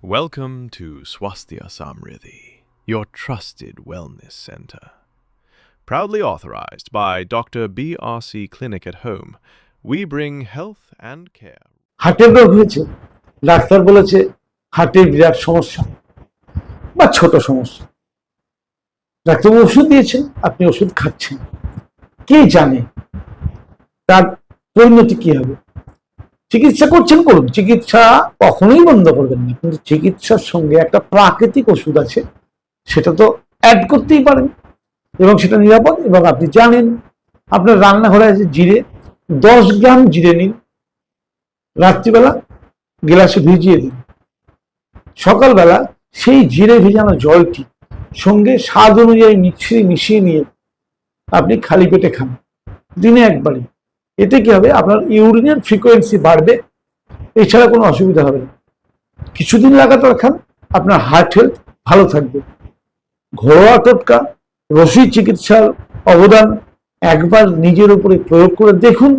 Welcome to Swasthya Samriddhi, your trusted wellness center. Proudly authorized by Dr. BRC Clinic at Home, we bring health and care. হার্টের রোগ হয়েছে doctor বলেছে হার্টের বিরাট সমস্যা বা ছোট সমস্যা ডাক্তার ওষুধ দিয়েছেন আপনি ওষুধ খাচ্ছেন কে জানে তার পরিণতি কি হবে চিকিৎসা করছেন করুন, চিকিৎসা কখনোই বন্ধ করবেন না। কিন্তু চিকিৎসার সঙ্গে একটা প্রাকৃতিক ওষুধ আছে, সেটা তো অ্যাড করতেই পারেন। এবং সেটা নিরাপদ, এবং আপনি জানেন, আপনার রান্নাঘরে আছে জিরে, দশ গ্রাম জিরে নিন, রাত্রিবেলা গ্লাসে ভিজিয়ে দিন। সকালবেলা সেই জিরে ভেজানো জলটি সঙ্গে স্বাদ অনুযায়ী মিশ্রি মিশিয়ে নিয়ে আপনি খালি পেটে খান। দিনে একবারই। এতে কি হবে? আপনার ইউরিনের ফ্রিকোয়েন্সি বাড়বে। এছাড়া কোনো অসুবিধা হবে না। কিছুদিন লাগাতার খান, আপনার হার্ট হেলথ ভালো থাকবে। ঘরোয়া টোটকা রসি চিকিৎসার অবদান একবার নিজের উপরে প্রয়োগ করে দেখুন।